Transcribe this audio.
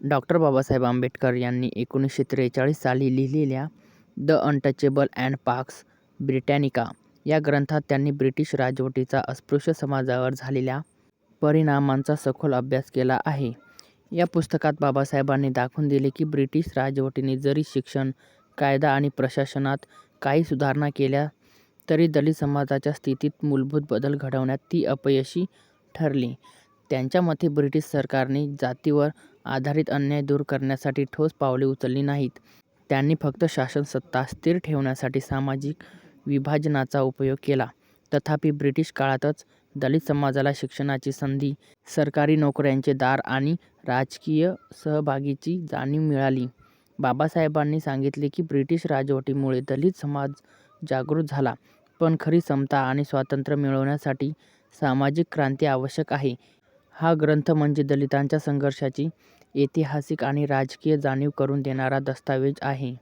Doctor Babasaheb Ambedkar यांनी एकोणीसशे त्रेचाळीस साली लिहिलेल्या the untouchable and Pax Britannica या ग्रंथात त्यांनी ब्रिटिश राजवटीचा अस्पृश्य समाजावर झालेल्या परिणामांचा सखोल अभ्यास केला आहे. या पुस्तकात बाबासाहेबांनी दाखवून दिले की ब्रिटिश राजवटीने जरी शिक्षण, कायदा आणि प्रशासनात काही सुधारणा केल्या तरी दलित समाजाच्या स्थितीत मूलभूत बदल घडवण्यात ती अपयशी ठरली. त्यांच्या मते ब्रिटिश सरकारने जातीवर आधारित अन्याय दूर करण्यासाठी ठोस पावले उचलली नाहीत, त्यांनी फक्त शासनसत्ता स्थिर ठेवण्यासाठी सामाजिक विभाजनाचा उपयोग केला. तथापि, ब्रिटिश काळातच दलित समाजाला शिक्षणाची संधी, सरकारी नोकऱ्यांचे दार आणि राजकीय सहभागाची जाणीव मिळाली. बाबासाहेबांनी सांगितले की ब्रिटिश राजवटीमुळे दलित समाज जागृत झाला, पण खरी समता आणि स्वातंत्र्य मिळवण्यासाठी सामाजिक क्रांती आवश्यक आहे. हा ग्रंथ म्हणजे दलितांच्या संघर्षाची ऐतिहासिक आणि राजकीय जाणीव करून देणारा दस्तऐवज आहे.